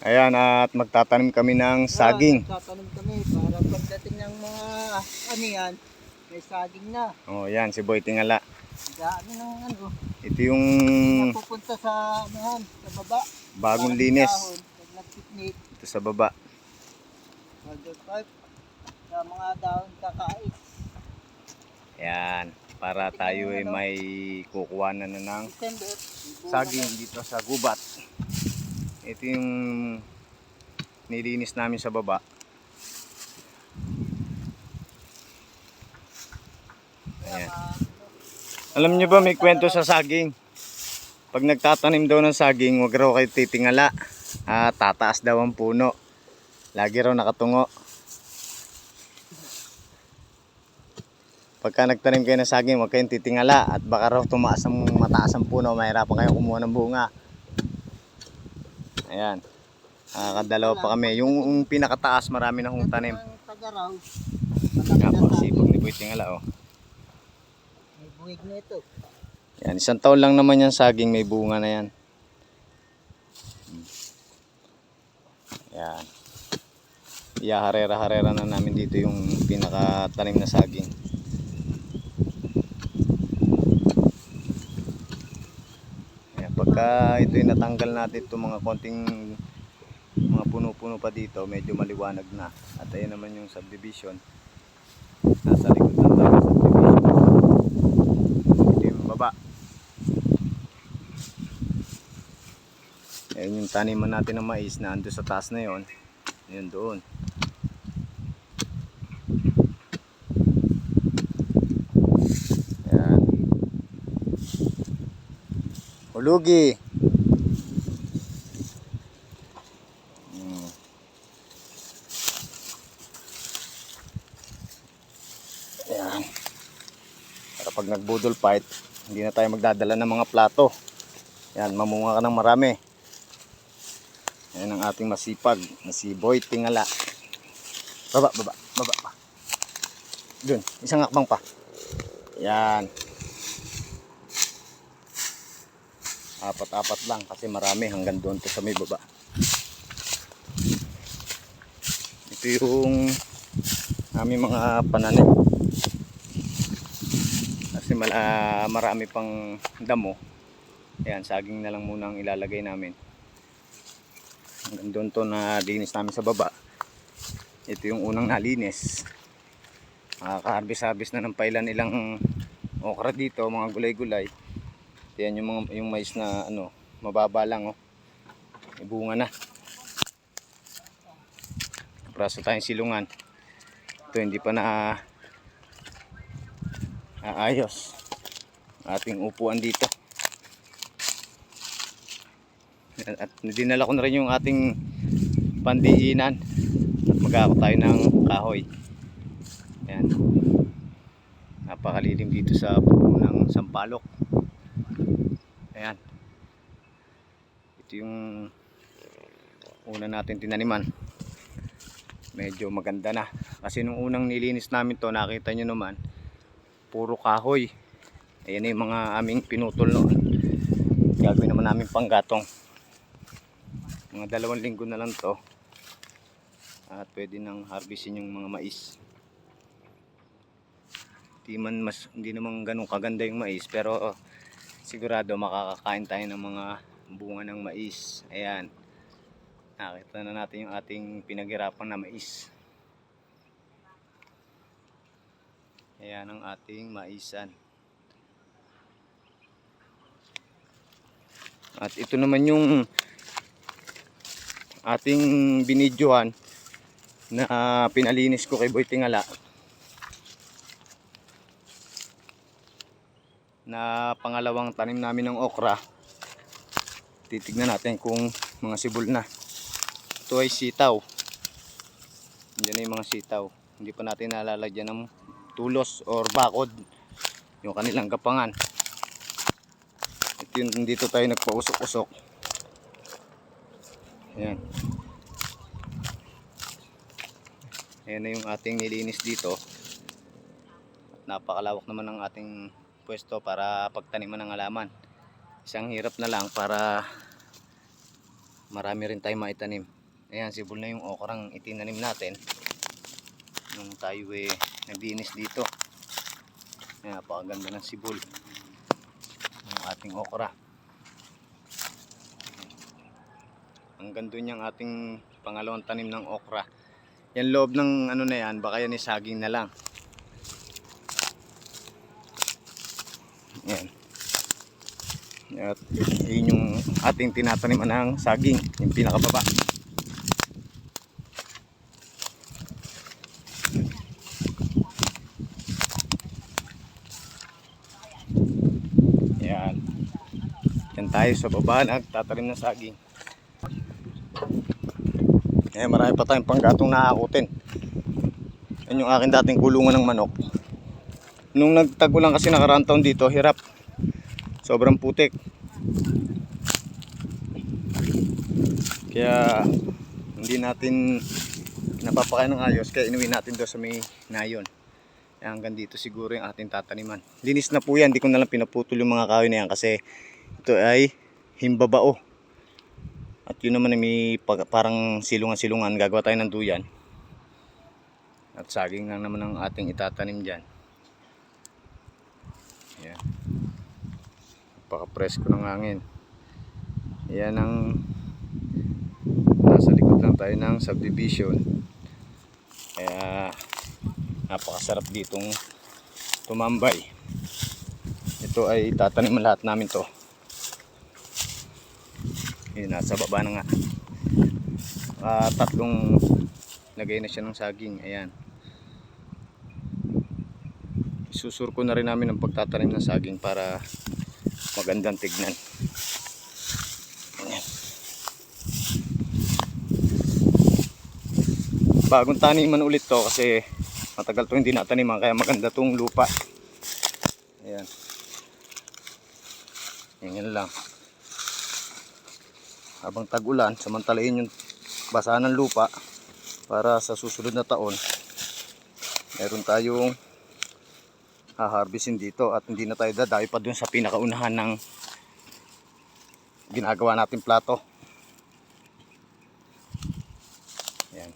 Ayan, at magtatanim kami ng saging. Tatanim kami para pagdating ng mga ano yan, may saging na. Oh, yan, si Boy Tingala. Dami ng ano, Ito yung napupunta sa ano yan, sa baba. Bagong Parang linis. dahon, Ito sa baba. order pipe, sa mga dahon kakain. Ayan, para tayo ay may kukuha na ng saging dito sa gubat. Ito yung nilinis namin sa baba. Ayan. Alam niyo ba may kwento sa saging? Pag nagtatanim daw ng saging, wag raw kayo titingala. Ah, tataas daw ang puno. Lagi raw nakatungo. Pagka nagtanim kayo ng saging, huwag kayong titingala at baka raw tumaas ang mataas ang puno, mahirapan kayo kumuha ng bunga. Ayan. Nakakadalawa pa kami. Yung, yung pinakataas, marami na hong tanim. Ang taga-raw, Nga po, malaki na sipag ni Boy Tingala, oh. May buwig na ito. Yan, isang taon lang naman yan saging, may bunga na yan. Yan. Iyaharera-harera na namin dito yung pinakatanim na saging. Yan, pagka ito yung natanggal natin itong mga konting mga puno-puno pa dito, medyo maliwanag na. At ayun naman yung subdivision. Nasa likod ng tayo subdivision. Ito yung baba. Ayun yung taniman natin ng mais na ando sa taas na yon. Yun doon. Hulugi. Hmm. Ayan. Para pag nagbudol fight, hindi na tayo magdadala ng mga plato. Yan, mamunga ka ng marami. Yan ang ating masipag na si Boy Tingala. Baba, baba, baba. Dun, isang akbang pa. Yan. Apat-apat lang kasi marami hanggang doon to sa may baba. Ito yung aming mga pananim. Kasi mala, marami pang damo. Ayan, saging na lang muna ang ilalagay namin. Hanggang doon to na linis namin sa baba. Ito yung unang nalinis. Makaka-harvest-harvest na ng pailan ilang okra dito, mga gulay-gulay. Yan yung mga yung mais na ano, mababa lang oh. May bunga na. Praso tayong silungan. Ito hindi pa na aayos. Ating upuan dito. At dinala ko na rin yung ating pandiinan. At magkako tayo ng kahoy. Ayan. Napakalilim dito sa puno ng sampalok. Ayan. Ito yung una natin tinaniman. Medyo maganda na. Kasi nung unang nilinis namin to, nakita nyo naman, puro kahoy. Ayan yung mga aming pinutol noon. Gagawin naman namin panggatong mga dalawang linggo na lang to at pwede nang harvestin yung mga mais hindi man mas hindi naman ganun kaganda yung mais pero oh, sigurado makakakain tayo ng mga bunga ng mais. Ayan. Nakita na natin yung ating pinaghirapan na mais. Ayan ang ating maisan. At ito naman yung ating binidyohan na pinalinis ko kay Boy Tingala na pangalawang tanim namin ng okra. Titignan natin kung mga sibol na. Ito ay sitaw. Diyan na yung mga sitaw. Hindi pa natin nalalagyan ng tulos or bakod yung kanilang gapangan ito yung dito tayo nagpausok-usok. Ayan. Ayan na yung ating nilinis dito. Napakalawak naman ng ating pwesto para pagtaniman ng halaman. Isang hirap na lang para marami rin tayong maitanim. Ayan, sibol na yung okrang itinanim natin. Nung tayo eh, nagdinis dito. Ayan, napakaganda ng sibol. Ng ating okra. Ang ganda niyang ating pangalawang tanim ng okra. Yan loob ng ano na yan, baka yan is saging na lang. Yan. At yun yung ating tinataniman ng saging, yung pinakababa. Yan. Yan tayo sa baba nagtatanim ng saging. Eh, marami pa tayong panggatong naakutin. Yan yung akin dating kulungan ng manok. Nung nagtagulan kasi nakaraang taon dito, hirap. Sobrang putik. Kaya hindi natin napapakain ng ayos kaya inuwi natin doon sa may nayon. Kaya hanggang dito siguro yung ating tataniman. Linis na po yan, hindi ko na lang pinaputol yung mga kahoy na yan kasi ito ay himbabao. At yun naman ay may parang silungan-silungan, gagawa tayo ng duyan. At saging lang naman ang ating itatanim dyan. Ayan. Napaka-presko ng hangin. Yan ang nasa likod lang tayo ng subdivision. Kaya napakasarap ditong tumambay. Ito ay tatanim lahat namin to. Yun, nasa baba na nga. Ah, tatlong lagay na siya ng saging. Ayan. Susur ko na rin namin ang pagtatanim ng saging para magandang tignan. Ayan. Bagong taniman ulit to kasi matagal to hindi nataniman kaya maganda tong lupa. Ayan. Yan lang. Habang tag-ulan, samantalain yung basa ng lupa para sa susunod na taon meron tayong haharvestin dito at hindi na tayo dadayo pa dun sa pinakaunahan ng ginagawa natin plato. Yan.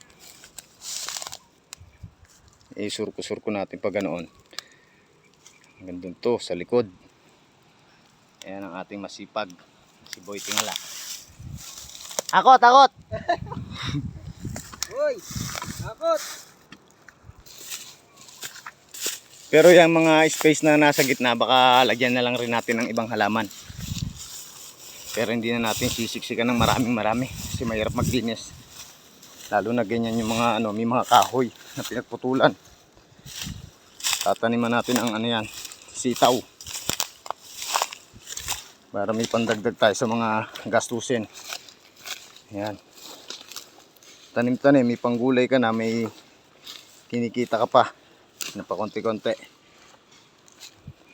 Isurko-surko natin pa ganoon. Hanggang dun to sa likod. Ayan ang ating masipag. Si Boy Tingala. Akot, akot! Uy! Akot! Pero yung mga space na nasa gitna, baka lagyan na lang rin natin ng ibang halaman. Pero hindi na natin sisiksikan ng maraming marami kasi mahirap maglinis. Lalo na ganyan yung mga ano, may mga kahoy na pinagputulan. Tataniman natin ang ano yan, sitaw. Para may pandagdag tayo sa mga gastusin. Yan. Tanim-tanim, may panggulay ka na, may kinikita ka pa na pa konti-konti.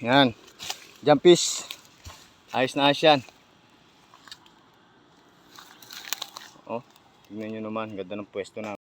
Yan. Jumpis. Ayos na ayos yan. Oh, tignan nyo naman. Ganda ng pwesto na.